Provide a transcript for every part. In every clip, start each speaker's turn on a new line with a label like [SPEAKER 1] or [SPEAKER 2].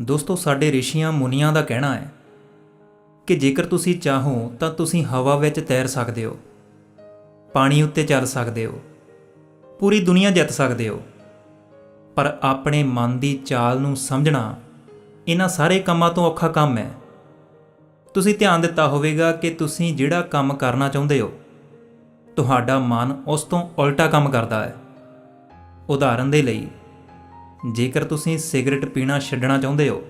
[SPEAKER 1] ਦੋਸਤੋ, ਸਾਡੇ ਰਿਸ਼ੀਆਂ ਮੁਨੀਆਂ ਦਾ ਕਹਿਣਾ ਹੈ ਕਿ ਜੇਕਰ ਤੁਸੀਂ ਚਾਹੋ ਤਾਂ ਤੁਸੀਂ ਹਵਾ ਵਿੱਚ ਤੈਰ ਸਕਦੇ ਹੋ, ਪਾਣੀ ਉੱਤੇ ਚੱਲ ਸਕਦੇ ਹੋ, ਪੂਰੀ ਦੁਨੀਆ ਜਿੱਤ ਸਕਦੇ ਹੋ। ਪਰ ਆਪਣੇ ਮਨ ਦੀ ਚਾਲ ਨੂੰ ਸਮਝਣਾ ਇਹਨਾਂ ਸਾਰੇ ਕੰਮਾਂ ਤੋਂ ਔਖਾ ਕੰਮ ਹੈ। ਤੁਸੀਂ ਧਿਆਨ ਦਿੱਤਾ ਹੋਵੇਗਾ ਕਿ ਤੁਸੀਂ ਜਿਹੜਾ ਕੰਮ ਕਰਨਾ ਚਾਹੁੰਦੇ ਹੋ, ਤੁਹਾਡਾ ਮਨ ਉਸ ਤੋਂ ਉਲਟਾ ਕੰਮ ਕਰਦਾ ਹੈ। ਉਦਾਹਰਨ ਦੇ ਲਈ ਜੇਕਰ ਤੁਸੀਂ ਸਿਗਰਟ ਪੀਣਾ ਛੱਡਣਾ ਚਾਹੁੰਦੇ ਹੋ,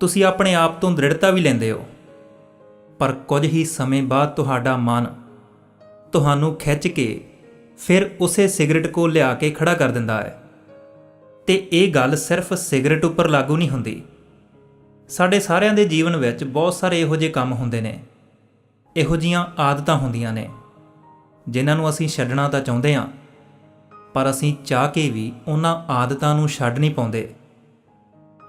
[SPEAKER 1] ਤੁਸੀਂ ਆਪਣੇ ਆਪ ਤੋਂ ਦ੍ਰਿੜਤਾ ਵੀ ਲੈਂਦੇ ਹੋ। ਪਰ ਕੁਝ ਹੀ ਸਮੇਂ ਬਾਅਦ ਤੁਹਾਡਾ ਮਨ ਤੁਹਾਨੂੰ ਖਿੱਚ ਕੇ ਫਿਰ ਉਸੇ ਸਿਗਰਟ ਕੋਲ ਲਿਆ ਕੇ ਖੜਾ ਕਰ ਦਿੰਦਾ ਹੈ। ਤੇ ਇਹ ਗੱਲ ਸਿਰਫ ਸਿਗਰਟ ਉੱਪਰ ਲਾਗੂ ਨਹੀਂ ਹੁੰਦੀ। ਸਾਡੇ ਸਾਰਿਆਂ ਦੇ ਜੀਵਨ ਵਿੱਚ ਬਹੁਤ ਸਾਰੇ ਇਹੋ ਜਿਹੇ ਕੰਮ ਹੁੰਦੇ ਨੇ। ਇਹੋ ਜੀਆਂ ਆਦਤਾਂ ਹੁੰਦੀਆਂ ਨੇ, ਜਿਨ੍ਹਾਂ ਨੂੰ ਅਸੀਂ ਛੱਡਣਾ ਤਾਂ ਚਾਹੁੰਦੇ ਹਾਂ ਪਰ ਅਸੀਂ ਚਾਹ ਕੇ ਵੀ ਉਹਨਾਂ ਆਦਤਾਂ ਨੂੰ ਛੱਡ ਨਹੀਂ ਪਾਉਂਦੇ।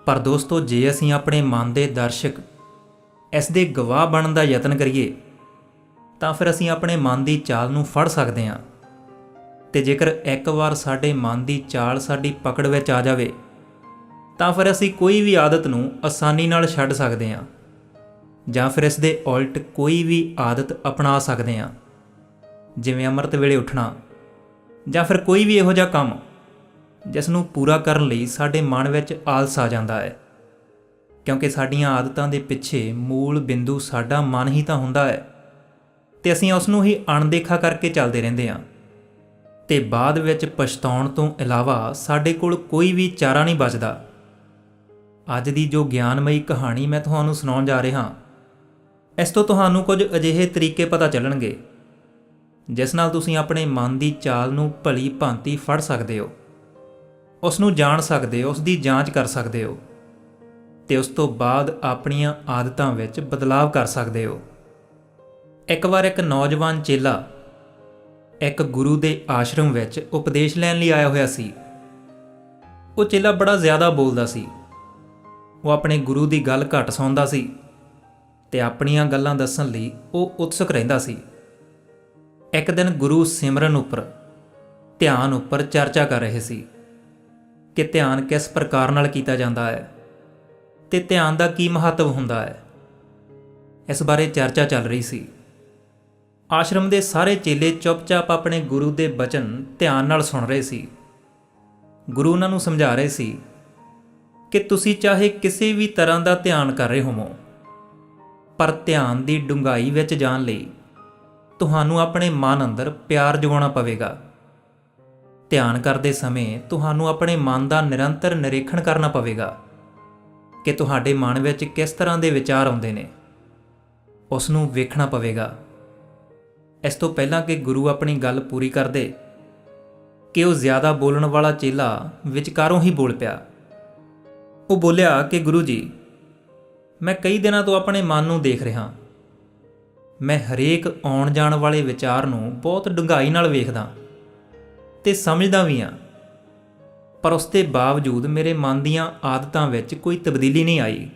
[SPEAKER 1] ਪਰ ਦੋਸਤੋ, ਜੇ ਅਸੀਂ ਆਪਣੇ ਮਨ ਦੇ ਦਰਸ਼ਕ ਇਸ ਦੇ ਗਵਾਹ ਬਣਨ ਦਾ ਯਤਨ ਕਰੀਏ, ਤਾਂ ਫਿਰ ਅਸੀਂ ਆਪਣੇ ਮਨ ਦੀ ਚਾਲ ਨੂੰ ਫੜ ਸਕਦੇ ਹਾਂ। ਤੇ ਜੇਕਰ ਇੱਕ ਵਾਰ ਸਾਡੇ ਮਨ ਦੀ ਚਾਲ ਸਾਡੀ ਪਕੜ ਵਿੱਚ ਆ ਜਾਵੇ, ਤਾਂ ਫਿਰ ਅਸੀਂ ਕੋਈ ਵੀ ਆਦਤ ਨੂੰ ਆਸਾਨੀ ਨਾਲ ਛੱਡ ਸਕਦੇ ਹਾਂ, ਜਾਂ ਫਿਰ ਇਸ ਦੇ ਉਲਟ ਕੋਈ ਵੀ ਆਦਤ ਅਪਣਾ ਸਕਦੇ ਹਾਂ। ਜਿਵੇਂ ਅੰਮ੍ਰਿਤ ਵੇਲੇ ਉੱਠਣਾ ਜਾਂ ਫਿਰ ਕੋਈ ਵੀ ਇਹੋ ਜਿਹਾ ਕੰਮ ਜਿਸ ਨੂੰ ਪੂਰਾ ਕਰਨ ਲਈ ਸਾਡੇ ਮਨ ਵਿੱਚ ਆਲਸ ਆ ਜਾਂਦਾ ਹੈ। ਕਿਉਂਕਿ ਸਾਡੀਆਂ ਆਦਤਾਂ ਦੇ ਪਿੱਛੇ ਮੂਲ ਬਿੰਦੂ ਸਾਡਾ ਮਨ ਹੀ ਤਾਂ ਹੁੰਦਾ ਹੈ ਤੇ ਅਸੀਂ ਉਸ ਨੂੰ ਹੀ ਅਣਦੇਖਾ ਕਰਕੇ ਚੱਲਦੇ ਰਹਿੰਦੇ ਹਾਂ। ਤੇ ਬਾਅਦ ਵਿੱਚ ਪਛਤਾਉਣ ਤੋਂ ਇਲਾਵਾ ਸਾਡੇ ਕੋਲ ਕੋਈ ਵੀ ਚਾਰਾ ਨਹੀਂ ਬਚਦਾ। ਅੱਜ ਦੀ ਜੋ ਗਿਆਨਮਈ ਕਹਾਣੀ ਮੈਂ ਤੁਹਾਨੂੰ ਸੁਣਾਉਣ ਜਾ ਰਿਹਾ ਇਸ ਤੋਂ ਤੁਹਾਨੂੰ ਕੁਝ ਅਜਿਹੇ ਤਰੀਕੇ ਪਤਾ ਚੱਲਣਗੇ। ਜਿਸ ਨਾਲ ਤੁਸੀਂ ਆਪਣੇ ਮਨ ਦੀ ਚਾਲ ਨੂੰ ਭਲੀ ਭਾਂਤੀ ਫੜ ਸਕਦੇ ਹੋ। ਉਸ ਨੂੰ ਜਾਣ ਸਕਦੇ ਹੋ ਉਸ ਦੀ ਜਾਂਚ ਕਰ ਸਕਦੇ ਹੋ ਤੇ ਉਸ ਤੋਂ ਬਾਅਦ ਆਪਣੀਆਂ ਆਦਤਾਂ ਵਿੱਚ ਬਦਲਾਅ ਕਰ ਸਕਦੇ ਹੋ। ਇੱਕ ਵਾਰ ਇੱਕ ਨੌਜਵਾਨ ਚੇਲਾ ਇੱਕ ਗੁਰੂ ਦੇ ਆਸ਼ਰਮ ਵਿੱਚ ਉਪਦੇਸ਼ ਲੈਣ ਲਈ ਆਇਆ ਹੋਇਆ ਸੀ। ਉਹ ਚੇਲਾ ਬੜਾ ਜ਼ਿਆਦਾ ਬੋਲਦਾ ਸੀ। ਉਹ ਆਪਣੇ ਗੁਰੂ ਦੀ ਗੱਲ ਘੱਟ ਸੁਣਦਾ ਸੀ ਤੇ ਆਪਣੀਆਂ ਗੱਲਾਂ ਦੱਸਣ ਲਈ ਉਹ ਉਤਸੁਕ ਰਹਿੰਦਾ ਸੀ। ਇੱਕ ਦਿਨ ਗੁਰੂ ਸਿਮਰਨ ਉੱਪਰ ਧਿਆਨ ਉੱਪਰ ਚਰਚਾ ਕਰ ਰਹੇ ਸੀ ਕਿ ਧਿਆਨ ਕਿਸ ਪ੍ਰਕਾਰ ਨਾਲ ਕੀਤਾ ਜਾਂਦਾ ਹੈ ਤੇ ਧਿਆਨ ਦਾ ਕੀ ਮਹੱਤਵ ਹੁੰਦਾ ਹੈ। ਇਸ ਬਾਰੇ ਚਰਚਾ ਚੱਲ ਰਹੀ ਸੀ। ਆਸ਼ਰਮ ਦੇ ਸਾਰੇ ਚੇਲੇ ਚੁੱਪਚਾਪ ਆਪਣੇ ਗੁਰੂ ਦੇ ਬਚਨ ਧਿਆਨ ਨਾਲ ਸੁਣ ਰਹੇ ਸੀ। ਗੁਰੂ ਉਹਨਾਂ ਨੂੰ ਸਮਝਾ ਰਹੇ ਸੀ ਕਿ ਤੁਸੀਂ ਚਾਹੇ ਕਿਸੇ ਵੀ ਤਰ੍ਹਾਂ ਦਾ ਧਿਆਨ ਕਰ ਰਹੇ ਹੋਵੋ, ਪਰ ਧਿਆਨ ਦੀ ਡੂੰਘਾਈ ਵਿੱਚ ਜਾਣ ਲਈ ਤੁਹਾਨੂੰ ਆਪਣੇ ਮਨ ਅੰਦਰ ਪਿਆਰ ਜਗਾਉਣਾ ਪਵੇਗਾ। ਧਿਆਨ ਕਰਦੇ ਸਮੇਂ ਤੁਹਾਨੂੰ ਆਪਣੇ ਮਨ ਦਾ ਨਿਰੰਤਰ ਨਿਰੀਖਣ ਕਰਨਾ ਪਵੇਗਾ ਕਿ ਤੁਹਾਡੇ ਮਨ ਵਿੱਚ ਕਿਸ ਤਰ੍ਹਾਂ ਦੇ ਵਿਚਾਰ ਆਉਂਦੇ ਨੇ। ਉਸ ਨੂੰ ਵੇਖਣਾ ਪਵੇਗਾ। ਇਸ ਤੋਂ ਪਹਿਲਾਂ ਕਿ ਗੁਰੂ ਆਪਣੀ ਗੱਲ ਪੂਰੀ ਕਰਦੇ, ਕਿ ਉਹ ਜ਼ਿਆਦਾ ਬੋਲਣ ਵਾਲਾ ਚੇਲਾ ਵਿਚਕਾਰੋਂ ਹੀ ਬੋਲ ਪਿਆ। ਉਹ ਬੋਲਿਆ ਕਿ ਗੁਰੂ ਜੀ, ਮੈਂ ਕਈ ਦਿਨਾਂ ਤੋਂ ਆਪਣੇ ਮਨ ਨੂੰ ਦੇਖ ਰਿਹਾ। ਮੈਂ ਹਰੇਕ ਆਉਣ ਜਾਣ ਵਾਲੇ ਵਿਚਾਰ ਨੂੰ ਬਹੁਤ ਡੂੰਘਾਈ ਨਾਲ ਵੇਖਦਾ ਤੇ ਸਮਝਦਾ ਵੀ ਹਾਂ। ਪਰ ਉਸ ਦੇ ਬਾਵਜੂਦ ਮੇਰੇ ਮਨ ਦੀਆਂ ਆਦਤਾਂ ਵਿੱਚ ਕੋਈ ਤਬਦੀਲੀ ਨਹੀਂ ਆਈ।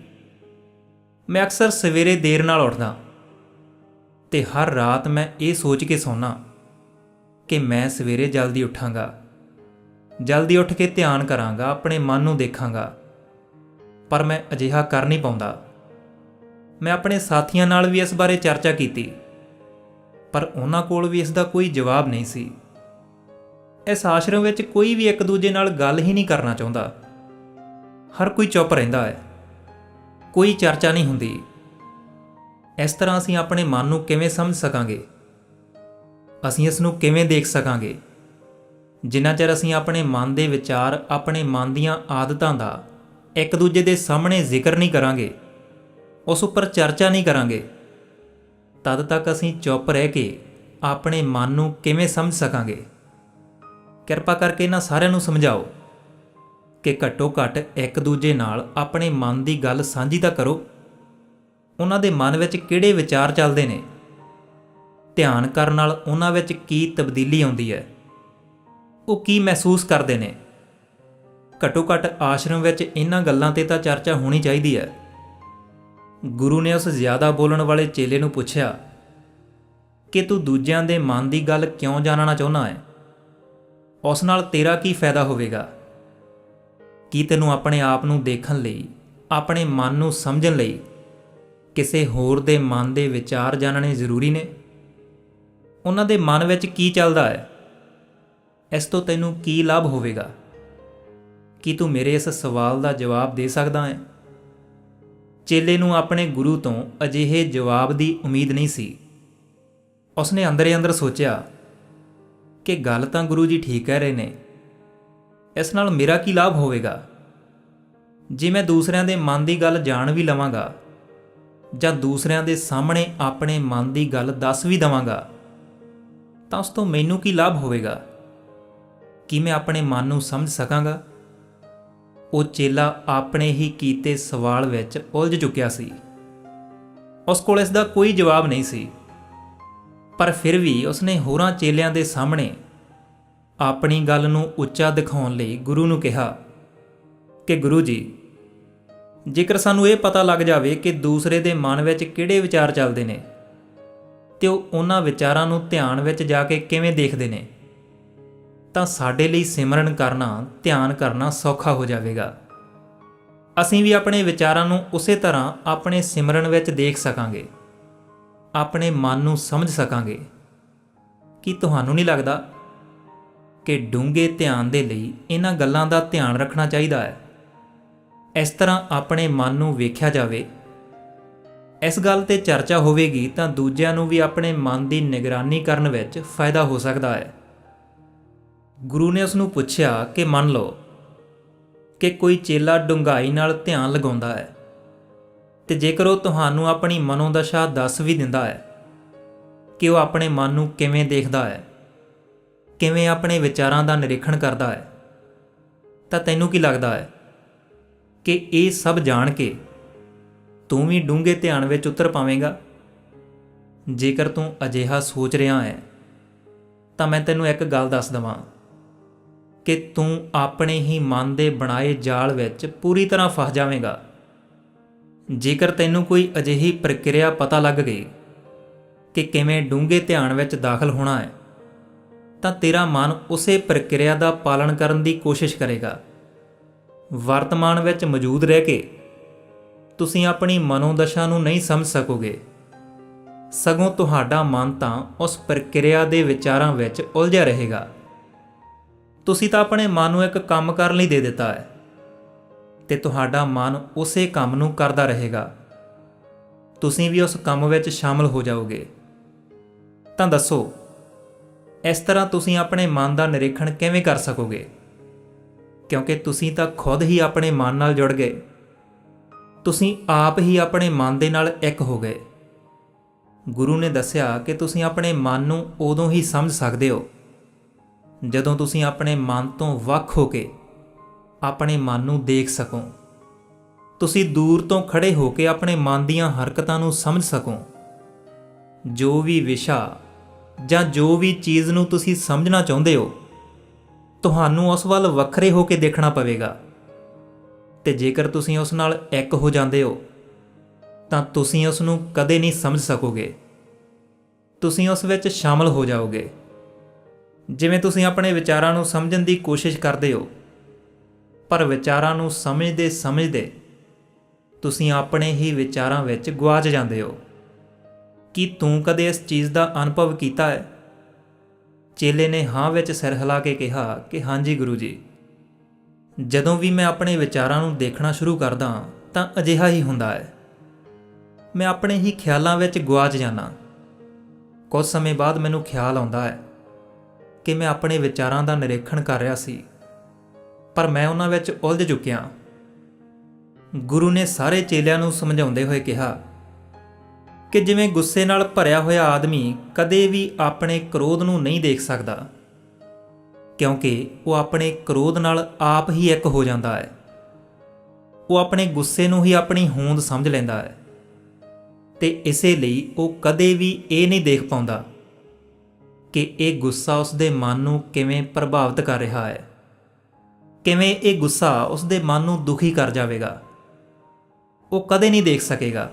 [SPEAKER 1] ਮੈਂ ਅਕਸਰ ਸਵੇਰੇ ਦੇਰ ਨਾਲ ਉੱਠਦਾ ਤੇ ਹਰ ਰਾਤ ਮੈਂ ਇਹ ਸੋਚ ਕੇ ਸੌਣਾ ਕਿ ਮੈਂ ਸਵੇਰੇ ਜਲਦੀ ਉੱਠਾਂਗਾ। ਜਲਦੀ ਉੱਠ ਕੇ ਧਿਆਨ ਕਰਾਂਗਾ, ਆਪਣੇ ਮਨ ਨੂੰ ਦੇਖਾਂਗਾ, ਪਰ ਮੈਂ ਅਜਿਹਾ ਕਰ ਨਹੀਂ ਪਾਉਂਦਾ। ਮੈਂ ਆਪਣੇ ਸਾਥੀਆਂ ਨਾਲ ਵੀ ਇਸ ਬਾਰੇ ਚਰਚਾ ਕੀਤੀ, ਪਰ ਉਹਨਾਂ ਕੋਲ ਵੀ ਇਸ ਦਾ ਕੋਈ ਜਵਾਬ ਨਹੀਂ ਸੀ। ਇਸ ਆਸ਼ਰਮ ਵਿੱਚ ਕੋਈ ਵੀ ਇੱਕ ਦੂਜੇ ਨਾਲ ਗੱਲ ਹੀ ਨਹੀਂ ਕਰਨਾ ਚਾਹੁੰਦਾ। ਹਰ ਕੋਈ ਚੁੱਪ ਰਹਿੰਦਾ ਹੈ। ਕੋਈ ਚਰਚਾ ਨਹੀਂ ਹੁੰਦੀ। ਇਸ ਤਰ੍ਹਾਂ ਅਸੀਂ ਆਪਣੇ ਮਨ ਨੂੰ ਕਿਵੇਂ ਸਮਝ ਸਕਾਂਗੇ? ਅਸੀਂ ਇਸ ਨੂੰ ਕਿਵੇਂ ਦੇਖ ਸਕਾਂਗੇ? ਜਿੰਨਾ ਚਿਰ ਅਸੀਂ ਆਪਣੇ ਮਨ ਦੇ ਵਿਚਾਰ, ਆਪਣੇ ਮਨ ਦੀਆਂ ਆਦਤਾਂ ਦਾ ਇੱਕ ਦੂਜੇ ਦੇ ਸਾਹਮਣੇ ਜ਼ਿਕਰ ਨਹੀਂ ਕਰਾਂਗੇ ਉਸ ਉੱਪਰ ਚਰਚਾ ਨਹੀਂ ਕਰਾਂਗੇ। ਤਦ ਤੱਕ ਅਸੀਂ ਚੁੱਪ ਰਹਿ ਕੇ ਆਪਣੇ ਮਨ ਨੂੰ ਕਿਵੇਂ ਸਮਝ ਸਕਾਂਗੇ? ਕਿਰਪਾ ਕਰਕੇ ਇਹਨਾਂ ਸਾਰਿਆਂ ਨੂੰ ਸਮਝਾਓ ਕਿ ਘੱਟੋ ਘੱਟ ਇੱਕ ਦੂਜੇ ਨਾਲ ਆਪਣੇ ਮਨ ਦੀ ਗੱਲ ਸਾਂਝੀ ਤਾਂ ਕਰੋ। ਉਹਨਾਂ ਦੇ ਮਨ ਵਿੱਚ ਕਿਹੜੇ ਵਿਚਾਰ ਚੱਲਦੇ ਨੇ? ਧਿਆਨ ਕਰਨ ਨਾਲ ਉਹਨਾਂ ਵਿੱਚ ਕੀ ਤਬਦੀਲੀ ਆਉਂਦੀ ਹੈ? ਉਹ ਕੀ ਮਹਿਸੂਸ ਕਰਦੇ ਨੇ? ਘੱਟੋ ਘੱਟ ਆਸ਼ਰਮ ਵਿੱਚ ਇਹਨਾਂ ਗੱਲਾਂ ਤੇ ਤਾਂ ਚਰਚਾ ਹੋਣੀ ਚਾਹੀਦੀ ਹੈ। ਗੁਰੂ ਨੇ ਉਸ ਜ਼ਿਆਦਾ ਬੋਲਣ ਵਾਲੇ ਚੇਲੇ ਨੂੰ ਪੁੱਛਿਆ, ਕਿ ਤੂੰ ਦੂਜਿਆਂ ਦੇ ਮਨ ਦੀ ਗੱਲ ਕਿਉਂ ਜਾਣਨਾ ਚਾਹੁੰਦਾ ਹੈ? ਉਸ ਨਾਲ ਤੇਰਾ ਕੀ ਫਾਇਦਾ ਹੋਵੇਗਾ? ਕੀ ਤੈਨੂੰ ਆਪਣੇ ਆਪ ਨੂੰ ਦੇਖਣ ਲਈ, ਆਪਣੇ ਮਨ ਨੂੰ ਸਮਝਣ ਲਈ ਕਿਸੇ ਹੋਰ ਦੇ ਮਨ ਦੇ ਵਿਚਾਰ ਜਾਣਨੇ ਜ਼ਰੂਰੀ ਨੇ? ਉਹਨਾਂ ਦੇ ਮਨ ਵਿੱਚ ਕੀ ਚੱਲਦਾ ਹੈ? ਇਸ ਤੋਂ ਤੈਨੂੰ ਕੀ ਲਾਭ ਹੋਵੇਗਾ? ਕੀ ਤੂੰ ਮੇਰੇ ਇਸ ਸਵਾਲ ਦਾ ਜਵਾਬ ਦੇ ਸਕਦਾ ਹੈ? ਚੇਲੇ ਨੂੰ ਆਪਣੇ ਗੁਰੂ ਤੋਂ ਅਜਿਹੇ ਜਵਾਬ ਦੀ ਉਮੀਦ ਨਹੀਂ ਸੀ। ਉਸਨੇ ਅੰਦਰੇ ਅੰਦਰ ਸੋਚਿਆ ਕਿ ਗੱਲ ਤਾਂ ਗੁਰੂ ਜੀ ਠੀਕ ਕਹਿ ਰਹੇ ਨੇ। ਇਸ ਨਾਲ ਮੇਰਾ ਕੀ ਲਾਭ ਹੋਵੇਗਾ? ਜੇ ਮੈਂ ਦੂਸਰਿਆਂ ਦੇ ਮਨ ਦੀ ਗੱਲ ਜਾਣ ਵੀ ਲਵਾਂਗਾ ਜਾਂ ਦੂਸਰਿਆਂ ਦੇ ਸਾਹਮਣੇ ਆਪਣੇ ਮਨ ਦੀ ਗੱਲ ਦੱਸ ਵੀ ਦਵਾਂਗਾ, ਤਾਂ ਉਸ ਤੋਂ ਮੈਨੂੰ ਕੀ ਲਾਭ ਹੋਵੇਗਾ? ਕੀ ਮੈਂ ਆਪਣੇ ਮਨ ਨੂੰ ਸਮਝ ਸਕਾਂਗਾ? ਉਹ ਚੇਲਾ ਆਪਣੇ ਹੀ ਕੀਤੇ ਸਵਾਲ ਵਿੱਚ ਉਲਝ ਚੁੱਕਿਆ ਸੀ। ਉਸ ਕੋਲ ਇਸ ਦਾ ਕੋਈ ਜਵਾਬ ਨਹੀਂ ਸੀ। ਪਰ ਫਿਰ ਵੀ ਉਸਨੇ ਹੋਰਾਂ ਚੇਲਿਆਂ ਦੇ ਸਾਹਮਣੇ ਆਪਣੀ ਗੱਲ ਨੂੰ ਉੱਚਾ ਦਿਖਾਉਣ ਲਈ ਗੁਰੂ ਨੂੰ ਕਿਹਾ ਕਿ ਗੁਰੂ ਜੀ, ਜੇਕਰ ਸਾਨੂੰ ਇਹ ਪਤਾ ਲੱਗ ਜਾਵੇ ਕਿ ਦੂਸਰੇ ਦੇ ਮਨ ਵਿੱਚ ਕਿਹੜੇ ਵਿਚਾਰ ਚੱਲਦੇ ਨੇ ਤੇ ਉਹ ਉਹਨਾਂ ਵਿਚਾਰਾਂ ਨੂੰ ਧਿਆਨ ਵਿੱਚ ਜਾ ਕੇ ਕਿਵੇਂ ਦੇਖਦੇ ਨੇ ਤਾਂ ਸਾਡੇ ਲਈ ਸਿਮਰਨ ਕਰਨਾ, ਧਿਆਨ ਕਰਨਾ ਸੌਖਾ ਹੋ ਜਾਵੇਗਾ। ਅਸੀਂ ਵੀ ਆਪਣੇ ਵਿਚਾਰਾਂ ਨੂੰ ਉਸੇ ਤਰ੍ਹਾਂ ਆਪਣੇ ਸਿਮਰਨ ਵਿੱਚ ਦੇਖ ਸਕਾਂਗੇ। ਆਪਣੇ ਮਨ ਨੂੰ ਸਮਝ ਸਕਾਂਗੇ। ਕੀ ਤੁਹਾਨੂੰ ਨਹੀਂ ਲੱਗਦਾ ਕਿ ਡੂੰਘੇ ਧਿਆਨ ਦੇ ਲਈ ਇਹਨਾਂ ਗੱਲਾਂ ਦਾ ਧਿਆਨ ਰੱਖਣਾ ਚਾਹੀਦਾ ਹੈ? ਇਸ ਤਰ੍ਹਾਂ ਆਪਣੇ ਮਨ ਨੂੰ ਵੇਖਿਆ ਜਾਵੇ। ਇਸ ਗੱਲ ਤੇ ਚਰਚਾ ਹੋਵੇਗੀ ਤਾਂ ਦੂਜਿਆਂ ਨੂੰ ਵੀ ਆਪਣੇ ਮਨ ਦੀ ਨਿਗਰਾਨੀ ਕਰਨ ਵਿੱਚ ਫਾਇਦਾ ਹੋ ਸਕਦਾ ਹੈ। ਗੁਰੂ ਨੇ ਉਸ ਨੂੰ ਪੁੱਛਿਆ ਕਿ ਮੰਨ ਲਓ ਕਿ ਕੋਈ ਚੇਲਾ ਡੁੰਗਾਈ ਨਾਲ ਧਿਆਨ ਲਗਾਉਂਦਾ ਹੈ ਤੇ ਜੇਕਰ ਉਹ ਤੁਹਾਨੂੰ ਆਪਣੀ ਮਨੋਦਸ਼ਾ ਦੱਸ ਵੀ ਦਿੰਦਾ ਹੈ ਕਿ ਉਹ ਆਪਣੇ ਮਨ ਨੂੰ ਕਿਵੇਂ ਦੇਖਦਾ ਹੈ, ਕਿਵੇਂ ਆਪਣੇ ਵਿਚਾਰਾਂ ਦਾ ਨਿਰੀਖਣ ਕਰਦਾ ਹੈ, ਤਾਂ ਤੈਨੂੰ ਕੀ ਲੱਗਦਾ ਹੈ ਕਿ ਇਹ ਸਭ ਜਾਣ ਕੇ ਤੂੰ ਵੀ ਡੂੰਘੇ ਧਿਆਨ ਵਿੱਚ ਉਤਰ ਪਾਵੇਂਗਾ? ਜੇਕਰ ਤੂੰ ਅਜਿਹਾ ਸੋਚ ਰਿਹਾ ਹੈ, ਤਾਂ ਮੈਂ ਤੈਨੂੰ ਇੱਕ ਗੱਲ ਦੱਸ ਦਵਾਂ। ਕਿ ਤੂੰ ਆਪਣੇ ਹੀ ਮਨ ਦੇ ਬਣਾਏ ਜਾਲ ਵਿੱਚ ਪੂਰੀ ਤਰ੍ਹਾਂ ਫਸ ਜਾਵੇਂਗਾ। ਜੇਕਰ ਤੈਨੂੰ ਕੋਈ ਅਜਿਹੀ ਪ੍ਰਕਿਰਿਆ ਪਤਾ ਲੱਗ ਗਈ ਕਿ ਕਿਵੇਂ ਡੂੰਘੇ ਧਿਆਨ ਵਿੱਚ ਦਾਖਲ ਹੋਣਾ ਹੈ, ਤਾਂ ਤੇਰਾ ਮਨ ਉਸੇ ਪ੍ਰਕਿਰਿਆ ਦਾ ਪਾਲਣ ਕਰਨ ਦੀ ਕੋਸ਼ਿਸ਼ ਕਰੇਗਾ। ਵਰਤਮਾਨ ਵਿੱਚ ਮੌਜੂਦ ਰਹਿ ਕੇ ਤੁਸੀਂ ਆਪਣੀ ਮਨੋਦਸ਼ਾ ਨੂੰ ਨਹੀਂ ਸਮਝ ਸਕੋਗੇ। ਸਗੋਂ ਤੁਹਾਡਾ ਮਨ ਤਾਂ ਉਸ ਪ੍ਰਕਿਰਿਆ ਦੇ ਵਿਚਾਰਾਂ ਵਿੱਚ ਉਲਝਿਆ ਰਹੇਗਾ। ਤੁਸੀਂ ਤਾਂ ਆਪਣੇ ਮਨ ਨੂੰ ਇੱਕ ਕੰਮ ਕਰਨ ਲਈ ਦੇ ਦਿੱਤਾ ਹੈ ਤੇ ਤੁਹਾਡਾ ਮਨ ਉਸੇ ਕੰਮ ਨੂੰ ਕਰਦਾ ਰਹੇਗਾ। ਤੁਸੀਂ ਵੀ ਉਸ ਕੰਮ ਵਿੱਚ ਸ਼ਾਮਲ ਹੋ ਜਾਓਗੇ। ਤਾਂ ਦੱਸੋ, ਇਸ ਤਰ੍ਹਾਂ ਤੁਸੀਂ ਆਪਣੇ ਮਨ ਦਾ ਨਿਰੀਖਣ ਕਿਵੇਂ ਕਰ ਸਕੋਗੇ? ਕਿਉਂਕਿ ਤੁਸੀਂ ਤਾਂ ਖੁਦ ਹੀ ਆਪਣੇ ਮਨ ਨਾਲ ਜੁੜ ਗਏ। ਤੁਸੀਂ ਆਪ ਹੀ ਆਪਣੇ ਮਨ ਦੇ ਨਾਲ ਇੱਕ ਹੋ ਗਏ। ਗੁਰੂ ਨੇ ਦੱਸਿਆ ਕਿ ਤੁਸੀਂ ਆਪਣੇ ਮਨ ਨੂੰ ਉਦੋਂ ਹੀ ਸਮਝ ਸਕਦੇ ਹੋ। ਜਦੋਂ ਤੁਸੀਂ ਆਪਣੇ ਮਨ ਤੋਂ ਵੱਖ ਹੋ ਕੇ ਆਪਣੇ ਮਨ ਨੂੰ ਦੇਖ ਸਕੋ, ਤੁਸੀਂ ਦੂਰ ਤੋਂ ਖੜੇ ਹੋ ਕੇ ਆਪਣੇ ਮਨ ਦੀਆਂ ਹਰਕਤਾਂ ਨੂੰ ਸਮਝ ਸਕੋ। ਜੋ ਵੀ ਵਿਸ਼ਾ ਜਾਂ ਜੋ ਵੀ ਚੀਜ਼ ਨੂੰ ਤੁਸੀਂ ਸਮਝਣਾ ਚਾਹੁੰਦੇ ਹੋ, ਤੁਹਾਨੂੰ ਉਸ ਵੱਲ ਵੱਖਰੇ ਹੋ ਕੇ ਦੇਖਣਾ ਪਵੇਗਾ। ਤੇ ਜੇਕਰ ਤੁਸੀਂ ਉਸ ਨਾਲ ਇੱਕ ਹੋ ਜਾਂਦੇ ਹੋ, ਤਾਂ ਤੁਸੀਂ ਉਸ ਨੂੰ ਕਦੇ ਨਹੀਂ ਸਮਝ ਸਕੋਗੇ। ਤੁਸੀਂ ਉਸ ਵਿੱਚ ਸ਼ਾਮਲ ਹੋ ਜਾਓਗੇ। ਜਿਵੇਂ ਤੁਸੀਂ ਆਪਣੇ ਵਿਚਾਰਾਂ ਨੂੰ ਸਮਝਣ ਦੀ ਕੋਸ਼ਿਸ਼ ਕਰਦੇ ਹੋ, ਪਰ ਵਿਚਾਰਾਂ ਨੂੰ ਸਮਝਦੇ ਸਮਝਦੇ ਤੁਸੀਂ ਆਪਣੇ ਹੀ ਵਿਚਾਰਾਂ ਵਿੱਚ ਗਵਾਚ ਜਾਂਦੇ ਹੋ। ਕੀ ਤੂੰ ਕਦੇ ਇਸ ਚੀਜ਼ ਦਾ ਅਨੁਭਵ ਕੀਤਾ ਹੈ? ਚੇਲੇ ਨੇ ਹਾਂ ਵਿੱਚ ਸਿਰ ਹਿਲਾ ਕੇ ਕਿਹਾ ਕਿ ਹਾਂਜੀ ਗੁਰੂ ਜੀ। ਜਦੋਂ ਵੀ ਮੈਂ ਆਪਣੇ ਵਿਚਾਰਾਂ ਨੂੰ ਦੇਖਣਾ ਸ਼ੁਰੂ ਕਰਦਾ ਤਾਂ ਅਜਿਹਾ ਹੀ ਹੁੰਦਾ ਹੈ। ਮੈਂ ਆਪਣੇ ਹੀ ਖਿਆਲਾਂ ਵਿੱਚ ਗਵਾਚ ਜਾਂਦਾ ਕੁਝ ਸਮੇਂ ਬਾਅਦ ਮੈਨੂੰ ਖਿਆਲ ਆਉਂਦਾ ਹੈ ਕਿ ਮੈਂ ਆਪਣੇ ਵਿਚਾਰਾਂ ਦਾ ਨਿਰੀਖਣ ਕਰ ਰਿਹਾ ਸੀ, ਪਰ ਮੈਂ ਉਹਨਾਂ ਵਿੱਚ ਉਲਝ ਚੁੱਕਿਆ। ਗੁਰੂ ਨੇ ਸਾਰੇ ਚੇਲਿਆਂ ਨੂੰ ਸਮਝਾਉਂਦੇ ਹੋਏ ਕਿਹਾ ਕਿ ਜਿਵੇਂ ਗੁੱਸੇ ਨਾਲ ਭਰਿਆ ਹੋਇਆ ਆਦਮੀ ਕਦੇ ਵੀ ਆਪਣੇ ਕ੍ਰੋਧ ਨੂੰ ਨਹੀਂ ਦੇਖ ਸਕਦਾ, ਕਿਉਂਕਿ ਉਹ ਆਪਣੇ ਕ੍ਰੋਧ ਨਾਲ ਆਪ ਹੀ ਇੱਕ ਹੋ ਜਾਂਦਾ ਹੈ। ਉਹ ਆਪਣੇ ਗੁੱਸੇ ਨੂੰ ਹੀ ਆਪਣੀ ਹੋਂਦ ਸਮਝ ਲੈਂਦਾ ਹੈ ਤੇ ਇਸੇ ਲਈ ਉਹ ਕਦੇ ਵੀ ਇਹ ਨਹੀਂ ਦੇਖ ਪਾਉਂਦਾ ਕਿ ਇਹ ਗੁੱਸਾ ਉਸ ਦੇ ਮਨ ਨੂੰ ਕਿਵੇਂ ਪ੍ਰਭਾਵਿਤ ਕਰ ਰਿਹਾ ਹੈ? ਕਿਵੇਂ ਇਹ ਗੁੱਸਾ ਉਸ ਦੇ ਮਨ ਨੂੰ ਦੁਖੀ ਕਰ ਜਾਵੇਗਾ? ਉਹ ਕਦੇ ਨਹੀਂ ਦੇਖ ਸਕੇਗਾ,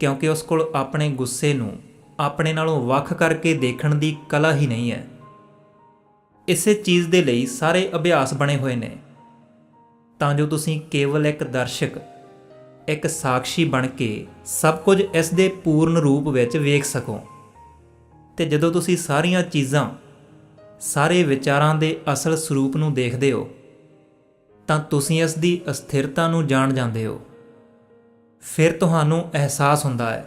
[SPEAKER 1] ਕਿਉਂਕਿ ਉਸ ਕੋਲ ਆਪਣੇ ਗੁੱਸੇ ਨੂੰ ਆਪਣੇ ਨਾਲੋਂ ਵੱਖ ਕਰਕੇ ਦੇਖਣ ਦੀ ਕਲਾ ਹੀ ਨਹੀਂ ਹੈ। ਇਸੇ ਚੀਜ਼ ਦੇ ਲਈ ਸਾਰੇ ਅਭਿਆਸ ਬਣੇ ਹੋਏ ਨੇ। ਤਾਂ ਜੋ ਤੁਸੀਂ ਕੇਵਲ ਇੱਕ ਦਰਸ਼ਕ, ਇੱਕ ਸਾਖੀ ਬਣ ਕੇ ਸਭ ਕੁਝ ਇਸ ਦੇ ਪੂਰਨ ਰੂਪ ਵਿੱਚ ਵੇਖ ਸਕੋ। ਤੇ ਜਦੋਂ ਤੁਸੀਂ ਸਾਰੀਆਂ ਚੀਜ਼ਾਂ ਸਾਰੇ ਵਿਚਾਰਾਂ ਦੇ ਅਸਲ ਸਰੂਪ ਨੂੰ ਦੇਖਦੇ ਹੋ, ਤਾਂ ਤੁਸੀਂ ਇਸ ਦੀ ਅਸਥਿਰਤਾ ਨੂੰ ਜਾਣ ਜਾਂਦੇ ਹੋ। ਫਿਰ ਤੁਹਾਨੂੰ ਅਹਿਸਾਸ ਹੁੰਦਾ ਹੈ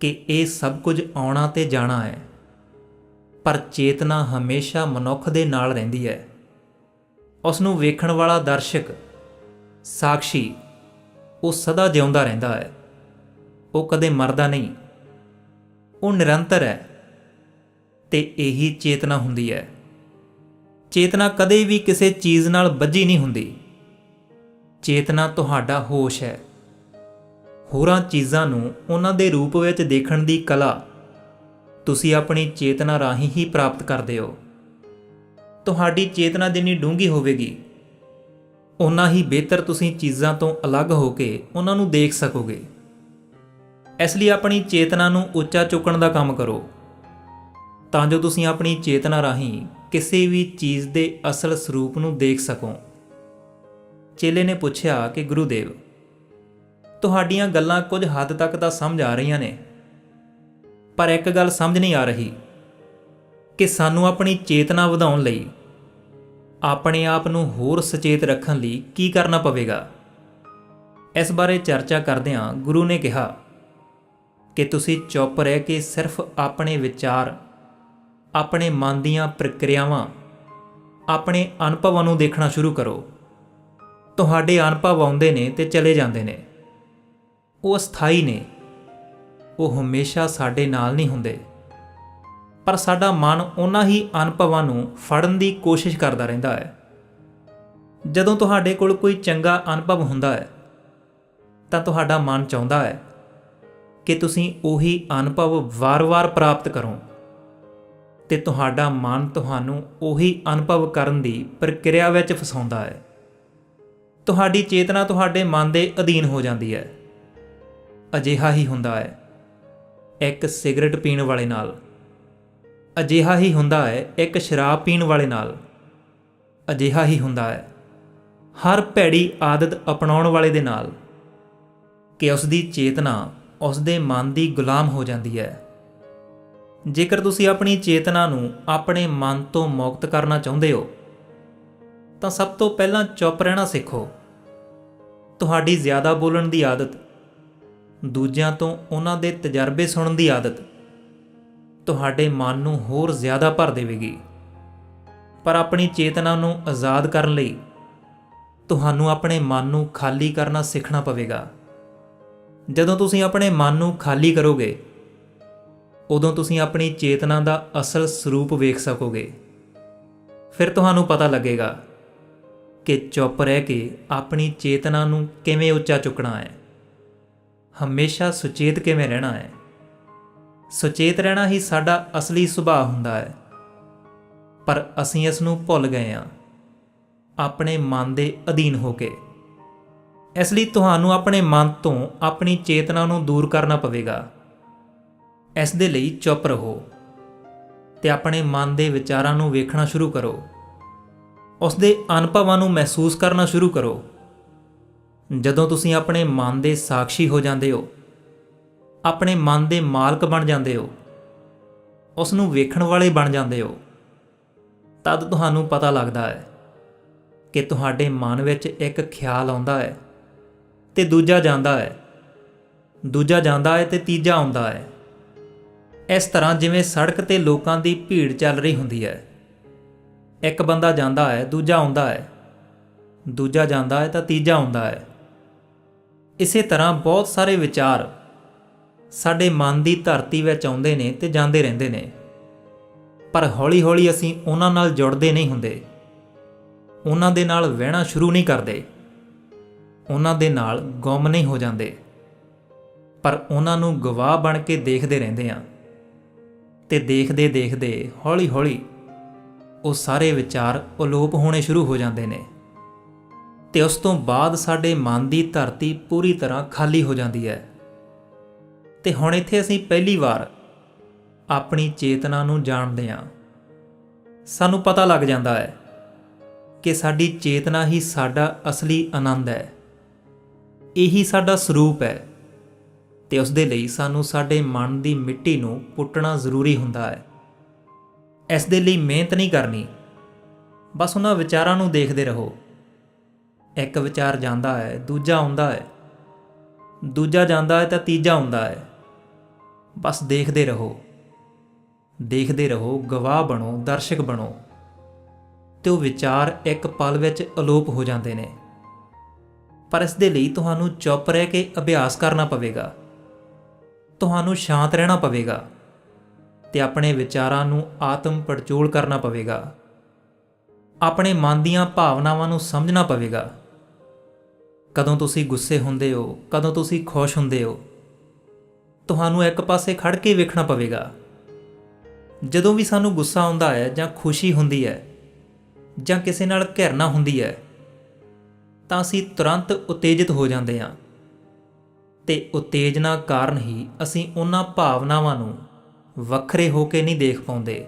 [SPEAKER 1] ਕਿ ਇਹ ਸਭ ਕੁਝ ਆਉਣਾ ਤੇ ਜਾਣਾ ਹੈ, ਪਰ ਚੇਤਨਾ ਹਮੇਸ਼ਾ ਮਨੁੱਖ ਦੇ ਨਾਲ ਰਹਿੰਦੀ ਹੈ। ਉਸ ਨੂੰ ਵੇਖਣ ਵਾਲਾ ਦਰਸ਼ਕ ਸਾਖੀ ਉਹ ਸਦਾ ਜਿਉਂਦਾ ਰਹਿੰਦਾ ਹੈ। ਉਹ ਕਦੇ ਮਰਦਾ ਨਹੀਂ। ਉਹ ਨਿਰੰਤਰ ਹੈ ਤੇ ਇਹੀ ਚੇਤਨਾ ਹੁੰਦੀ ਹੈ। ਚੇਤਨਾ ਕਦੇ ਵੀ ਕਿਸੇ ਚੀਜ਼ ਨਾਲ ਬੱਝੀ ਨਹੀਂ ਹੁੰਦੀ। ਚੇਤਨਾ ਤੁਹਾਡਾ ਹੋਸ਼ ਹੈ। ਹੋਰਾਂ ਚੀਜ਼ਾਂ ਨੂੰ ਉਹਨਾਂ ਦੇ ਰੂਪ ਵਿੱਚ ਦੇਖਣ ਦੀ ਕਲਾ ਤੁਸੀਂ ਆਪਣੀ ਚੇਤਨਾ ਰਾਹੀਂ ਹੀ ਪ੍ਰਾਪਤ ਕਰਦੇ ਹੋ। ਤੁਹਾਡੀ ਚੇਤਨਾ ਜਿੰਨੀ ਡੂੰਘੀ ਹੋਵੇਗੀ ਉਨਾ ਹੀ ਬਿਹਤਰ ਤੁਸੀਂ ਚੀਜ਼ਾਂ ਤੋਂ ਅਲੱਗ ਹੋ ਕੇ ਉਹਨਾਂ ਨੂੰ ਦੇਖ ਸਕੋਗੇ। ਇਸ ਲਈ ਆਪਣੀ ਚੇਤਨਾ ਨੂੰ ਉੱਚਾ ਚੁੱਕਣ ਦਾ ਕੰਮ ਕਰੋ। ਤਾਂ ਜੋ ਤੁਸੀਂ ਆਪਣੀ ਚੇਤਨਾ ਰਾਹੀਂ ਕਿਸੇ ਵੀ ਚੀਜ਼ ਦੇ ਅਸਲ ਸਰੂਪ ਨੂੰ ਦੇਖ ਸਕੋ। ਚੇਲੇ ਨੇ ਪੁੱਛਿਆ ਕਿ, ਗੁਰੂਦੇਵ, ਤੁਹਾਡੀਆਂ ਗੱਲਾਂ ਕੁਝ ਹੱਦ ਤੱਕ ਤਾਂ ਸਮਝ ਆ ਰਹੀਆਂ ਨੇ, ਪਰ ਇੱਕ ਗੱਲ ਸਮਝ ਨਹੀਂ ਆ ਰਹੀ ਕਿ ਸਾਨੂੰ ਆਪਣੀ ਚੇਤਨਾ ਵਧਾਉਣ ਲਈ ਆਪਣੇ ਆਪ ਨੂੰ ਹੋਰ ਸੁਚੇਤ ਰੱਖਣ ਲਈ ਕੀ ਕਰਨਾ ਪਵੇਗਾ? ਇਸ ਬਾਰੇ ਚਰਚਾ ਕਰਦਿਆਂ ਗੁਰੂ ਨੇ ਕਿਹਾ ਕਿ ਤੁਸੀਂ ਚੁੱਪ ਰਹਿ ਕੇ ਸਿਰਫ ਆਪਣੇ ਵਿਚਾਰ, ਆਪਣੇ ਮਨ ਦੀਆਂ ਪ੍ਰਕਿਰਿਆਵਾਂ, ਆਪਣੇ ਅਨੁਭਵਾਂ ਨੂੰ ਦੇਖਣਾ ਸ਼ੁਰੂ ਕਰੋ। ਤੁਹਾਡੇ ਅਨੁਭਵ ਆਉਂਦੇ ਨੇ ਤੇ ਚਲੇ ਜਾਂਦੇ ਨੇ। ਉਹ ਅਸਥਾਈ ਨੇ। ਉਹ ਹਮੇਸ਼ਾ ਸਾਡੇ ਨਾਲ ਨਹੀਂ ਹੁੰਦੇ। ਪਰ ਸਾਡਾ ਮਨ ਉਹਨਾਂ ਹੀ ਅਨੁਭਵਾਂ ਨੂੰ ਫੜਨ ਦੀ ਕੋਸ਼ਿਸ਼ ਕਰਦਾ ਰਹਿੰਦਾ ਹੈ। ਜਦੋਂ ਤੁਹਾਡੇ ਕੋਲ ਕੋਈ ਚੰਗਾ ਅਨੁਭਵ ਹੁੰਦਾ ਹੈ, ਤਾਂ ਤੁਹਾਡਾ ਮਨ ਚਾਹੁੰਦਾ ਹੈ ਕਿ ਤੁਸੀਂ ਉਹੀ ਅਨੁਭਵ ਵਾਰ-ਵਾਰ ਪ੍ਰਾਪਤ ਕਰੋ ਤੇ ਤੁਹਾਡਾ ਮਨ ਤੁਹਾਨੂੰ ਉਹੀ ਅਨੁਭਵ ਕਰਨ ਦੀ ਪ੍ਰਕਿਰਿਆ ਵਿੱਚ ਫਸਾਉਂਦਾ ਹੈ। ਤੁਹਾਡੀ ਚੇਤਨਾ ਤੁਹਾਡੇ ਮਨ ਦੇ ਅਧੀਨ ਹੋ ਜਾਂਦੀ ਹੈ। ਅਜਿਹਾ ਹੀ ਹੁੰਦਾ ਹੈ। ਇੱਕ ਸਿਗਰਟ ਪੀਣ ਵਾਲੇ ਨਾਲ। ਅਜਿਹਾ ਹੀ ਹੁੰਦਾ ਹੈ, ਇੱਕ ਸ਼ਰਾਬ ਪੀਣ ਵਾਲੇ ਨਾਲ। ਅਜਿਹਾ ਹੀ ਹੁੰਦਾ ਹੈ। ਹਰ ਭੈੜੀ ਆਦਤ ਅਪਣਾਉਣ ਵਾਲੇ ਦੇ ਨਾਲ। ਕਿ ਉਸ ਦੀ ਚੇਤਨਾ ਉਸ ਦੇ ਮਨ ਦੀ ਗੁਲਾਮ ਹੋ ਜਾਂਦੀ ਹੈ। ਜੇਕਰ ਤੁਸੀਂ ਆਪਣੀ ਚੇਤਨਾ ਨੂੰ ਆਪਣੇ ਮਨ ਤੋਂ ਮੁਕਤ ਕਰਨਾ ਚਾਹੁੰਦੇ ਹੋ, ਤਾਂ ਸਭ ਤੋਂ ਪਹਿਲਾਂ ਚੁੱਪ ਰਹਿਣਾ ਸਿੱਖੋ। ਤੁਹਾਡੀ ਜ਼ਿਆਦਾ ਬੋਲਣ ਦੀ ਆਦਤ, ਦੂਜਿਆਂ ਤੋਂ ਉਹਨਾਂ ਦੇ ਤਜਰਬੇ ਸੁਣਨ ਦੀ ਆਦਤ, ਤੁਹਾਡੇ ਮਨ ਨੂੰ ਹੋਰ ਜ਼ਿਆਦਾ ਭਰ ਦੇਵੇਗੀ। ਪਰ ਆਪਣੀ ਚੇਤਨਾ ਨੂੰ ਆਜ਼ਾਦ ਕਰਨ ਲਈ ਤੁਹਾਨੂੰ ਆਪਣੇ ਮਨ ਨੂੰ ਖਾਲੀ ਕਰਨਾ ਸਿੱਖਣਾ ਪਵੇਗਾ। ਜਦੋਂ ਤੁਸੀਂ ਆਪਣੇ ਮਨ ਨੂੰ ਖਾਲੀ ਕਰੋਗੇ, ਉਦੋਂ ਤੁਸੀਂ ਆਪਣੀ ਚੇਤਨਾ ਦਾ ਅਸਲ ਸਰੂਪ ਵੇਖ ਸਕੋਗੇ। ਫਿਰ ਤੁਹਾਨੂੰ ਪਤਾ ਲੱਗੇਗਾ ਕਿ ਚੁੱਪ ਰਹਿ ਕੇ ਆਪਣੀ ਚੇਤਨਾ ਨੂੰ ਕਿਵੇਂ ਉੱਚਾ ਚੁੱਕਣਾ ਹੈ। ਹਮੇਸ਼ਾ ਸੁਚੇਤ ਕਿਵੇਂ ਰਹਿਣਾ ਹੈ? ਸੁਚੇਤ ਰਹਿਣਾ ਹੀ ਸਾਡਾ ਅਸਲੀ ਸੁਭਾਅ ਹੁੰਦਾ ਹੈ। ਪਰ ਅਸੀਂ ਇਸ ਨੂੰ ਭੁੱਲ ਗਏ ਹਾਂ। ਆਪਣੇ ਮਨ ਦੇ ਅਧੀਨ ਹੋ ਕੇ। ਇਸ ਲਈ ਤੁਹਾਨੂੰ ਆਪਣੇ ਮਨ ਤੋਂ ਆਪਣੀ ਚੇਤਨਾ ਨੂੰ ਦੂਰ ਕਰਨਾ ਪਵੇਗਾ। ਇਸ ਦੇ ਲਈ ਚੁੱਪ ਰਹੋ ਤੇ ਆਪਣੇ ਮਨ ਦੇ ਵਿਚਾਰਾਂ ਨੂੰ ਵੇਖਣਾ ਸ਼ੁਰੂ ਕਰੋ। ਉਸ ਦੇ ਅਨੁਭਵਾਂ ਨੂੰ ਮਹਿਸੂਸ ਕਰਨਾ ਸ਼ੁਰੂ ਕਰੋ। ਜਦੋਂ ਤੁਸੀਂ ਆਪਣੇ ਮਨ ਦੇ ਸਾਖੀ ਹੋ ਜਾਂਦੇ ਹੋ, ਆਪਣੇ ਮਨ ਦੇ ਮਾਲਕ ਬਣ ਜਾਂਦੇ ਹੋ, ਉਸ ਨੂੰ ਵੇਖਣ ਵਾਲੇ ਬਣ ਜਾਂਦੇ ਹੋ, ਤਦ ਤੁਹਾਨੂੰ ਪਤਾ ਲੱਗਦਾ ਹੈ ਕਿ ਤੁਹਾਡੇ ਮਨ ਵਿੱਚ ਇੱਕ ਖਿਆਲ ਆਉਂਦਾ ਹੈ। ਤੇ ਦੂਜਾ ਜਾਂਦਾ ਹੈ। ਦੂਜਾ ਜਾਂਦਾ ਹੈ ਤੇ ਤੀਜਾ ਆਉਂਦਾ ਹੈ। ਇਸ ਤਰ੍ਹਾਂ ਜਿਵੇਂ ਸੜਕ ਤੇ ਲੋਕਾਂ ਦੀ ਭੀੜ ਚੱਲ ਰਹੀ ਹੁੰਦੀ ਹੈ। ਇੱਕ ਬੰਦਾ ਜਾਂਦਾ ਹੈ, ਦੂਜਾ ਆਉਂਦਾ ਹੈ। ਦੂਜਾ ਜਾਂਦਾ ਹੈ ਤਾਂ ਤੀਜਾ ਆਉਂਦਾ ਹੈ। ਇਸੇ ਤਰ੍ਹਾਂ ਬਹੁਤ ਸਾਰੇ ਵਿਚਾਰ ਸਾਡੇ ਮਨ ਦੀ ਧਰਤੀ ਵਿੱਚ ਆਉਂਦੇ ਨੇ ਤੇ ਜਾਂਦੇ ਰਹਿੰਦੇ ਨੇ। ਪਰ ਹੌਲੀ-ਹੌਲੀ ਅਸੀਂ ਉਹਨਾਂ ਨਾਲ ਜੁੜਦੇ ਨਹੀਂ ਹੁੰਦੇ। ਉਹਨਾਂ ਦੇ ਨਾਲ ਵਹਿਣਾ ਸ਼ੁਰੂ ਨਹੀਂ ਕਰਦੇ। ਉਹਨਾਂ ਦੇ ਨਾਲ ਗੁੰਮ ਨਹੀਂ ਹੋ ਜਾਂਦੇ, ਪਰ ਉਹਨਾਂ ਨੂੰ ਗਵਾਹ ਬਣ ਕੇ ਦੇਖਦੇ ਰਹਿੰਦੇ ਆ ਤੇ ਦੇਖਦੇ ਦੇਖਦੇ ਹੌਲੀ-ਹੌਲੀ ਉਹ ਸਾਰੇ ਵਿਚਾਰ ਅਲੋਪ ਹੋਣੇ ਸ਼ੁਰੂ ਹੋ ਜਾਂਦੇ ਨੇ ਤੇ ਉਸ ਤੋਂ ਬਾਅਦ ਸਾਡੇ ਮਨ ਦੀ ਧਰਤੀ ਪੂਰੀ ਤਰ੍ਹਾਂ ਖਾਲੀ ਹੋ ਜਾਂਦੀ ਹੈ। ਤੇ ਹੁਣ ਇੱਥੇ ਅਸੀਂ ਪਹਿਲੀ ਵਾਰ ਆਪਣੀ ਚੇਤਨਾ ਨੂੰ ਜਾਣਦੇ ਹਾਂ। ਸਾਨੂੰ ਪਤਾ ਲੱਗ ਜਾਂਦਾ ਹੈ ਕਿ ਸਾਡੀ ਚੇਤਨਾ ਹੀ ਸਾਡਾ ਅਸਲੀ ਆਨੰਦ ਹੈ। ਇਹੀ ਸਾਡਾ ਸਰੂਪ ਹੈ। ਤੇ ਉਸ ਦੇ ਲਈ ਸਾਨੂੰ ਸਾਡੇ ਮਨ ਦੀ ਮਿੱਟੀ ਨੂੰ ਪੁੱਟਣਾ ਜ਼ਰੂਰੀ ਹੁੰਦਾ ਹੈ। ਇਸ ਦੇ ਲਈ ਮਿਹਨਤ ਨਹੀਂ ਕਰਨੀ। ਬਸ ਉਹਨਾਂ ਵਿਚਾਰਾਂ ਨੂੰ ਦੇਖਦੇ ਰਹੋ। ਇੱਕ ਵਿਚਾਰ ਜਾਂਦਾ ਹੈ, ਦੂਜਾ ਆਉਂਦਾ ਹੈ। ਦੂਜਾ ਜਾਂਦਾ ਹੈ ਤਾਂ ਤੀਜਾ ਆਉਂਦਾ ਹੈ। ਬਸ ਦੇਖਦੇ ਰਹੋ। ਦੇਖਦੇ ਰਹੋ, ਗਵਾਹ ਬਣੋ, ਦਰਸ਼ਕ ਬਣੋ। ਤੇ ਉਹ ਵਿਚਾਰ ਇੱਕ ਪਲ ਵਿੱਚ ਅਲੋਪ ਹੋ ਜਾਂਦੇ ਨੇ। ਪਰ ਇਸ ਦੇ ਲਈ ਤੁਹਾਨੂੰ ਚੁੱਪ ਰਹਿ ਕੇ ਅਭਿਆਸ ਕਰਨਾ ਪਵੇਗਾ। ਤੁਹਾਨੂੰ ਸ਼ਾਂਤ ਰਹਿਣਾ ਪਵੇਗਾ ਤੇ ਆਪਣੇ ਵਿਚਾਰਾਂ ਨੂੰ ਆਤਮ ਪੜਚੋਲ ਕਰਨਾ ਪਵੇਗਾ। ਆਪਣੇ ਮਨ ਦੀਆਂ ਭਾਵਨਾਵਾਂ ਨੂੰ ਸਮਝਣਾ ਪਵੇਗਾ। ਕਦੋਂ ਤੁਸੀਂ ਗੁੱਸੇ ਹੁੰਦੇ ਹੋ, ਕਦੋਂ ਤੁਸੀਂ ਖੁਸ਼ ਹੁੰਦੇ ਹੋ, ਤੁਹਾਨੂੰ ਇੱਕ ਪਾਸੇ ਖੜ ਕੇ ਵੇਖਣਾ ਪਵੇਗਾ। ਜਦੋਂ ਵੀ ਸਾਨੂੰ ਗੁੱਸਾ ਆਉਂਦਾ ਹੈ ਜਾਂ ਖੁਸ਼ੀ ਹੁੰਦੀ ਹੈ ਜਾਂ ਕਿਸੇ ਨਾਲ ਘਿਰਨਾ ਹੁੰਦੀ ਹੈ ਤਾਂ ਅਸੀਂ ਤੁਰੰਤ ਉਤੇਜਿਤ ਹੋ ਜਾਂਦੇ ਹਾਂ। ਤੇ ਉਤੇਜਨਾ ਕਾਰਨ ਹੀ ਅਸੀਂ ਉਹਨਾਂ ਭਾਵਨਾਵਾਂ ਨੂੰ ਵੱਖਰੇ ਹੋ ਕੇ ਨਹੀਂ ਦੇਖ ਪਾਉਂਦੇ।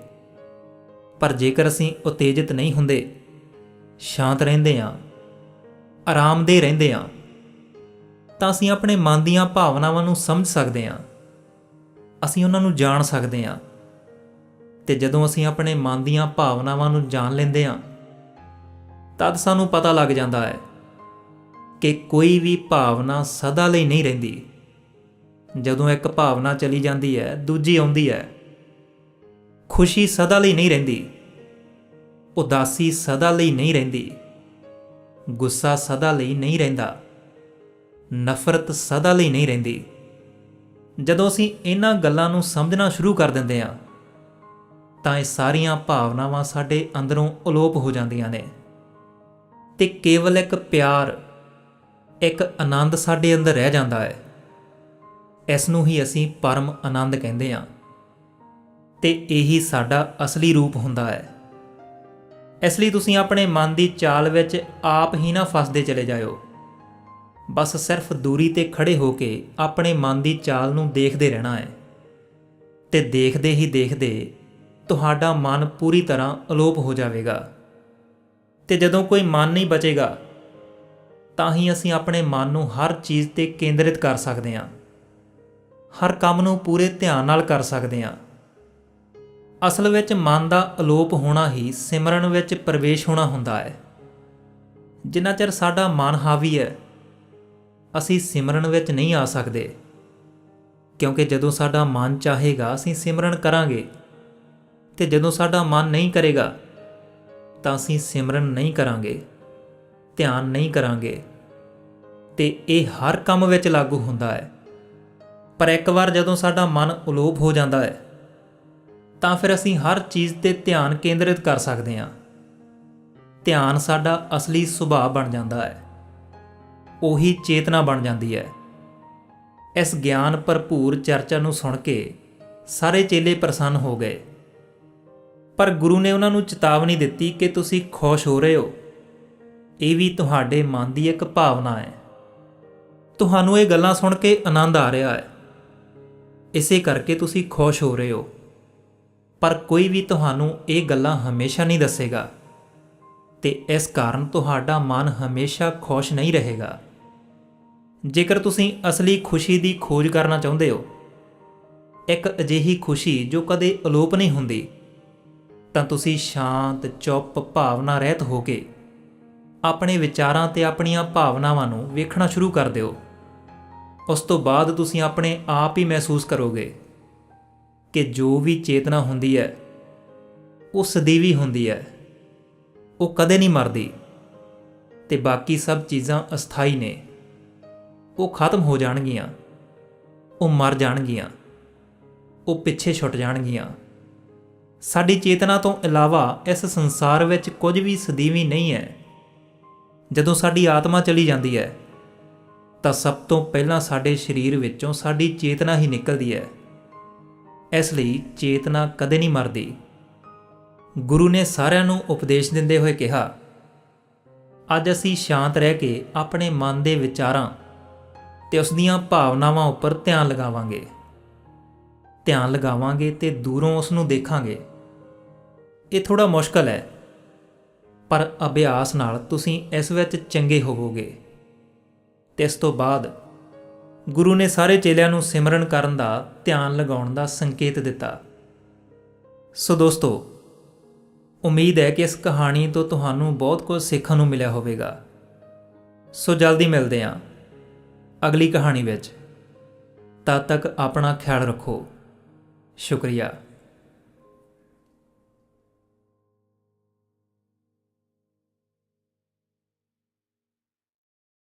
[SPEAKER 1] ਪਰ ਜੇਕਰ ਅਸੀਂ ਉਤੇਜਿਤ ਨਹੀਂ ਹੁੰਦੇ, ਸ਼ਾਂਤ ਰਹਿੰਦੇ ਹਾਂ ਆਰਾਮਦੇ ਰਹਿੰਦੇ ਹਾਂ, ਤਾਂ ਅਸੀਂ ਆਪਣੇ ਮਨ ਦੀਆਂ ਭਾਵਨਾਵਾਂ ਨੂੰ ਸਮਝ ਸਕਦੇ ਹਾਂ। ਅਸੀਂ ਉਹਨਾਂ ਨੂੰ ਜਾਣ ਸਕਦੇ ਹਾਂ। ਤੇ ਜਦੋਂ ਅਸੀਂ ਆਪਣੇ ਮਨ ਦੀਆਂ ਭਾਵਨਾਵਾਂ ਨੂੰ ਜਾਣ ਲੈਂਦੇ ਹਾਂ, ਤਦ ਸਾਨੂੰ ਪਤਾ ਲੱਗ ਜਾਂਦਾ ਹੈ ਕਿ ਕੋਈ ਵੀ ਭਾਵਨਾ ਸਦਾ ਲਈ ਨਹੀਂ ਰਹਿੰਦੀ। ਜਦੋਂ ਇੱਕ ਭਾਵਨਾ ਚਲੀ ਜਾਂਦੀ ਹੈ, ਦੂਜੀ ਆਉਂਦੀ ਹੈ, ਖੁਸ਼ੀ ਸਦਾ ਲਈ ਨਹੀਂ ਰਹਿੰਦੀ, ਉਦਾਸੀ ਸਦਾ ਲਈ ਨਹੀਂ ਰਹਿੰਦੀ, ਗੁੱਸਾ ਸਦਾ ਲਈ ਨਹੀਂ ਰਹਿੰਦਾ, ਨਫ਼ਰਤ ਸਦਾ ਲਈ ਨਹੀਂ ਰਹਿੰਦੀ। ਜਦੋਂ ਅਸੀਂ ਇਹਨਾਂ ਗੱਲਾਂ ਨੂੰ ਸਮਝਣਾ ਸ਼ੁਰੂ ਕਰ ਦਿੰਦੇ ਹਾਂ, ਤਾਂ ਇਹ ਸਾਰੀਆਂ ਭਾਵਨਾਵਾਂ ਸਾਡੇ ਅੰਦਰੋਂ ਅਲੋਪ ਹੋ ਜਾਂਦੀਆਂ ਨੇ। ਤੇ ਕੇਵਲ ਇੱਕ ਪਿਆਰ ਇੱਕ ਆਨੰਦ ਸਾਡੇ ਅੰਦਰ ਰਹਿ ਜਾਂਦਾ ਹੈ। ਇਸ ਨੂੰ ਹੀ ਅਸੀਂ ਪਰਮ ਆਨੰਦ ਕਹਿੰਦੇ ਹਾਂ ਤੇ ਇਹੀ ਸਾਡਾ ਅਸਲੀ ਰੂਪ ਹੁੰਦਾ ਹੈ। ਇਸ ਲਈ ਤੁਸੀਂ ਆਪਣੇ ਮਨ ਦੀ ਚਾਲ ਵਿੱਚ ਆਪ ਹੀ ਨਾ ਫਸਦੇ ਚਲੇ ਜਾਇਓ। ਬਸ ਸਿਰਫ ਦੂਰੀ ਤੇ ਖੜੇ ਹੋ ਕੇ ਆਪਣੇ ਮਨ ਦੀ ਚਾਲ ਨੂੰ ਦੇਖਦੇ ਰਹਿਣਾ ਹੈ ਤੇ ਦੇਖਦੇ ਹੀ ਦੇਖਦੇ ਤੁਹਾਡਾ ਮਨ ਪੂਰੀ ਤਰ੍ਹਾਂ ਅਲੋਪ ਹੋ ਜਾਵੇਗਾ ਤੇ ਜਦੋਂ ਕੋਈ ਮਨ ਨਹੀਂ ਬਚੇਗਾ ਤਾਂ ਹੀ ਅਸੀਂ ਆਪਣੇ ਮਨ ਨੂੰ ਹਰ ਚੀਜ਼ ਤੇ ਕੇਂਦਰਿਤ ਕਰ ਸਕਦੇ ਹਾਂ। ਹਰ ਕੰਮ ਨੂੰ ਪੂਰੇ ਧਿਆਨ ਨਾਲ ਕਰ ਸਕਦੇ ਹਾਂ। ਅਸਲ ਵਿੱਚ ਮਨ ਦਾ ਅਲੋਪ ਹੋਣਾ ਹੀ ਸਿਮਰਨ ਵਿੱਚ ਪ੍ਰਵੇਸ਼ ਹੋਣਾ ਹੁੰਦਾ ਹੈ। ਜਿੰਨਾ ਚਿਰ ਸਾਡਾ ਮਨ ਹਾਵੀ ਹੈ, ਅਸੀਂ ਸਿਮਰਨ ਵਿੱਚ ਨਹੀਂ ਆ ਸਕਦੇ। ਕਿਉਂਕਿ ਜਦੋਂ ਸਾਡਾ ਮਨ ਚਾਹੇਗਾ, ਅਸੀਂ ਸਿਮਰਨ ਕਰਾਂਗੇ। ਤੇ ਜਦੋਂ ਸਾਡਾ ਮਨ ਨਹੀਂ ਕਰੇਗਾ, ਤਾਂ ਅਸੀਂ ਸਿਮਰਨ ਨਹੀਂ ਕਰਾਂਗੇ। ਧਿਆਨ ਨਹੀਂ ਕਰਾਂਗੇ। ਤੇ ਇਹ ਹਰ ਕੰਮ ਵਿੱਚ ਲਾਗੂ ਹੁੰਦਾ ਹੈ। ਪਰ ਇੱਕ ਵਾਰ ਜਦੋਂ ਸਾਡਾ ਮਨ ਉਲੋਪ ਹੋ ਜਾਂਦਾ ਹੈ, ਤਾਂ ਫਿਰ ਅਸੀਂ ਹਰ ਚੀਜ਼ ਤੇ ਧਿਆਨ ਕੇਂਦਰਿਤ ਕਰ ਸਕਦੇ ਹਾਂ। ਧਿਆਨ ਸਾਡਾ ਅਸਲੀ ਸੁਭਾਅ ਬਣ ਜਾਂਦਾ ਹੈ। ਉਹੀ ਚੇਤਨਾ ਬਣ ਜਾਂਦੀ ਹੈ। ਇਸ ਗਿਆਨ ਭਰਪੂਰ ਚਰਚਾ ਨੂੰ ਸੁਣ ਕੇ ਸਾਰੇ ਚੇਲੇ ਪ੍ਰਸੰਨ ਹੋ ਗਏ। ਪਰ ਗੁਰੂ ਨੇ ਉਹਨਾਂ ਨੂੰ ਚੇਤਾਵਨੀ ਦਿੱਤੀ ਕਿ ਤੁਸੀਂ ਖੁਸ਼ ਹੋ ਰਹੇ ਹੋ। ਇਹ ਵੀ ਤੁਹਾਡੇ ਮਨ ਦੀ ਇੱਕ ਭਾਵਨਾ ਹੈ। ਤੁਹਾਨੂੰ ਇਹ ਗੱਲਾਂ ਸੁਣ ਕੇ ਆਨੰਦ ਆ ਰਿਹਾ ਹੈ। ਇਸੇ ਕਰਕੇ ਤੁਸੀਂ ਖੁਸ਼ ਹੋ ਰਹੇ ਹੋ। ਪਰ ਕੋਈ ਵੀ ਤੁਹਾਨੂੰ ਇਹ ਗੱਲਾਂ ਹਮੇਸ਼ਾ ਨਹੀਂ ਦੱਸੇਗਾ। ਤੇ ਇਸ ਕਾਰਨ ਤੁਹਾਡਾ ਮਨ ਹਮੇਸ਼ਾ ਖੁਸ਼ ਨਹੀਂ ਰਹੇਗਾ। ਜੇਕਰ ਤੁਸੀਂ ਅਸਲੀ ਖੁਸ਼ੀ ਦੀ ਖੋਜ ਕਰਨਾ ਚਾਹੁੰਦੇ ਹੋ, ਇੱਕ ਅਜਿਹੀ ਖੁਸ਼ੀ ਜੋ ਕਦੇ ਅਲੋਪ ਨਹੀਂ ਹੁੰਦੀ, ਤਾਂ ਤੁਸੀਂ ਸ਼ਾਂਤ, ਚੁੱਪ ਭਾਵਨਾ ਰਹਿਤ ਹੋ ਕੇ ਆਪਣੇ ਵਿਚਾਰਾਂ ਤੇ ਆਪਣੀਆਂ ਭਾਵਨਾਵਾਂ ਨੂੰ ਵੇਖਣਾ ਸ਼ੁਰੂ ਕਰ ਦਿਓ। ਉਸ ਤੋਂ ਬਾਅਦ ਤੁਸੀਂ ਆਪਣੇ ਆਪ ਹੀ ਮਹਿਸੂਸ ਕਰੋਗੇ ਕਿ ਜੋ ਵੀ ਚੇਤਨਾ ਹੁੰਦੀ ਹੈ ਉਹ ਸਦੀਵੀ ਹੁੰਦੀ ਹੈ। ਉਹ ਕਦੇ ਨਹੀਂ ਮਰਦੀ ਤੇ ਬਾਕੀ ਸਭ ਚੀਜ਼ਾਂ ਅਸਥਾਈ ਨੇ। ਉਹ ਖਤਮ ਹੋ ਜਾਣਗੀਆਂ, ਉਹ ਮਰ ਜਾਣਗੀਆਂ, ਉਹ ਪਿੱਛੇ ਛੁੱਟ ਜਾਣਗੀਆਂ। ਸਾਡੀ ਚੇਤਨਾ ਤੋਂ ਇਲਾਵਾ ਇਸ ਸੰਸਾਰ ਵਿੱਚ ਕੁਝ ਵੀ ਸਦੀਵੀ ਨਹੀਂ ਹੈ। ਜਦੋਂ ਸਾਡੀ ਆਤਮਾ ਚਲੀ ਜਾਂਦੀ ਹੈ, ਤਾਂ ਸਭ ਤੋਂ ਪਹਿਲਾਂ ਸਾਡੇ ਸਰੀਰ ਵਿੱਚੋਂ ਸਾਡੀ ਚੇਤਨਾ ਹੀ ਨਿਕਲਦੀ ਹੈ। ਇਸ ਲਈ ਚੇਤਨਾ ਕਦੇ ਨਹੀਂ ਮਰਦੀ। ਗੁਰੂ ਨੇ ਸਾਰਿਆਂ ਨੂੰ ਉਪਦੇਸ਼ ਦਿੰਦੇ ਹੋਏ ਕਿਹਾ, ਅੱਜ ਅਸੀਂ ਸ਼ਾਂਤ ਰਹਿ ਕੇ ਆਪਣੇ ਮਨ ਦੇ ਵਿਚਾਰਾਂ ਤੇ ਉਸ ਦੀਆਂ ਭਾਵਨਾਵਾਂ ਉੱਪਰ ਧਿਆਨ ਲਗਾਵਾਂਗੇ। ਧਿਆਨ ਲਗਾਵਾਂਗੇ ਤੇ ਦੂਰੋਂ ਉਸ ਨੂੰ ਦੇਖਾਂਗੇ। ਇਹ ਥੋੜਾ ਮੁਸ਼ਕਲ ਹੈ। ਪਰ ਅਭਿਆਸ ਨਾਲ ਤੁਸੀਂ ਇਸ ਵਿੱਚ ਚੰਗੇ ਹੋਵੋਗੇ। ਤੇ ਇਸ ਤੋਂ ਬਾਅਦ ਗੁਰੂ ਨੇ ਸਾਰੇ ਚੇਲਿਆਂ ਨੂੰ ਸਿਮਰਨ ਕਰਨ ਦਾ ਧਿਆਨ ਲਗਾਉਣ ਦਾ ਸੰਕੇਤ ਦਿੱਤਾ। ਸੋ ਦੋਸਤੋ, ਉਮੀਦ ਹੈ ਕਿ ਇਸ ਕਹਾਣੀ ਤੋਂ ਤੁਹਾਨੂੰ ਬਹੁਤ ਕੁਝ ਸਿੱਖਣ ਨੂੰ ਮਿਲਿਆ ਹੋਵੇਗਾ। ਸੋ ਜਲਦੀ ਮਿਲਦੇ ਹਾਂ ਅਗਲੀ ਕਹਾਣੀ ਵਿੱਚ। ਤਦ ਤੱਕ ਆਪਣਾ ਖਿਆਲ ਰੱਖੋ। ਸ਼ੁਕਰੀਆ।